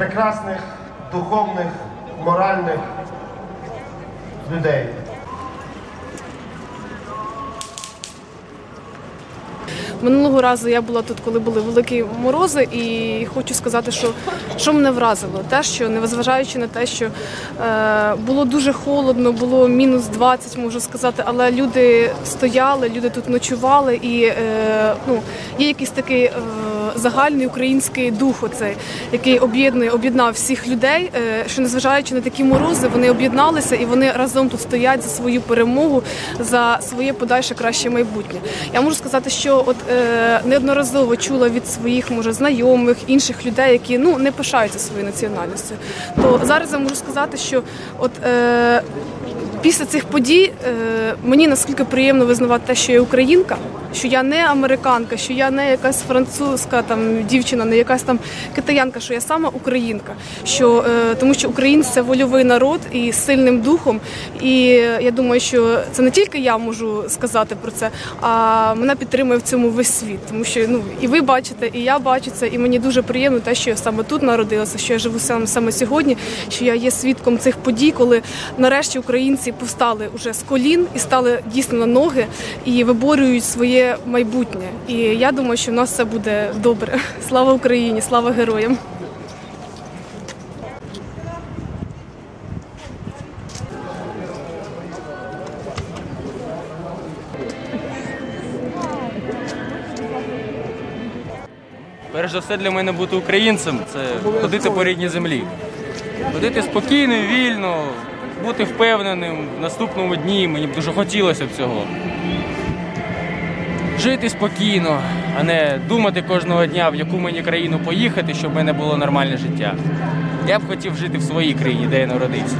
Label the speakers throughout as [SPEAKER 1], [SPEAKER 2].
[SPEAKER 1] прекрасних духовних, моральних людей.
[SPEAKER 2] Минулого разу я була тут, коли були великі морози, і хочу сказати, що, що мене вразило. Те, що незважаючи на те, що е, було дуже холодно, було мінус 20, можу сказати, але люди стояли, люди тут ночували, і е, ну, є якийсь такий е, загальний український дух, оцей, який об'єднує, об'єднав всіх людей, е, що незважаючи на такі морози, вони об'єдналися і вони разом тут стоять за свою перемогу, за своє подальше краще майбутнє. Я можу сказати, що от е, неодноразово чула від своїх може знайомих, інших людей, які ну не пишаються своєю національністю. То зараз я можу сказати, що от. Е, Після цих подій мені наскільки приємно визнавати те, що я українка, що я не американка, що я не якась французька там дівчина, не якась там китаянка, що я сама українка. Що е, тому, що українці це вольовий народ і сильним духом. І я думаю, що це не тільки я можу сказати про це, а мене підтримує в цьому весь світ. Тому що ну і ви бачите, і я бачу це, і мені дуже приємно те, що я саме тут народилася, що я живу саме саме сьогодні, що я є свідком цих подій, коли нарешті українці повстали уже з колін і стали дійсно на ноги і виборюють своє майбутнє. І я думаю, що в нас все буде добре. Слава Україні, слава героям.
[SPEAKER 3] Перш за все для мене бути українцем це ходити по рідній землі. Ходити спокійно, вільно, бути впевненим в наступному дні. Мені б дуже хотілося б цього. Жити спокійно, а не думати кожного дня, в яку мені країну поїхати, щоб в мене було нормальне життя. Я б хотів жити в своїй країні, де я народився.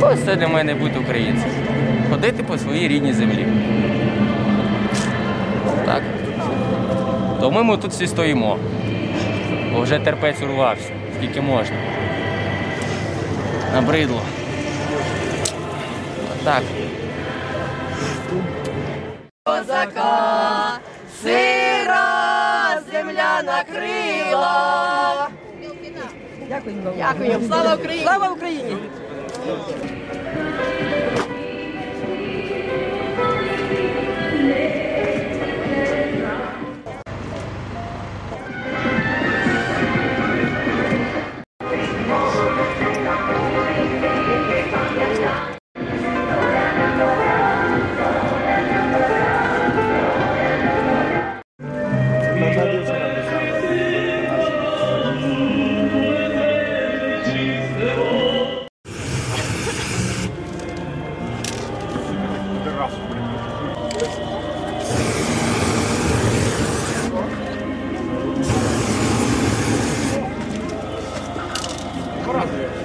[SPEAKER 3] Ось це для мене бути українцем. Ходити по своїй рідній землі. Так. Тому ми тут всі стоїмо. Бо вже терпець урвався, скільки можна. Набридло. Так.
[SPEAKER 4] Козака, сира земля накрила. Дякую. Слава Україні! Слава Україні!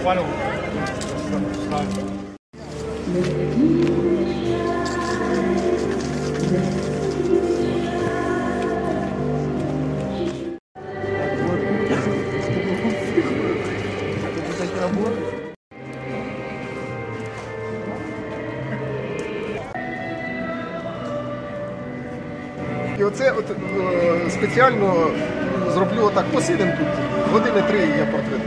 [SPEAKER 4] Voilà, voilà.
[SPEAKER 5] І оце от, е, спеціально зроблю отак, посидим тут. Години три є портрет.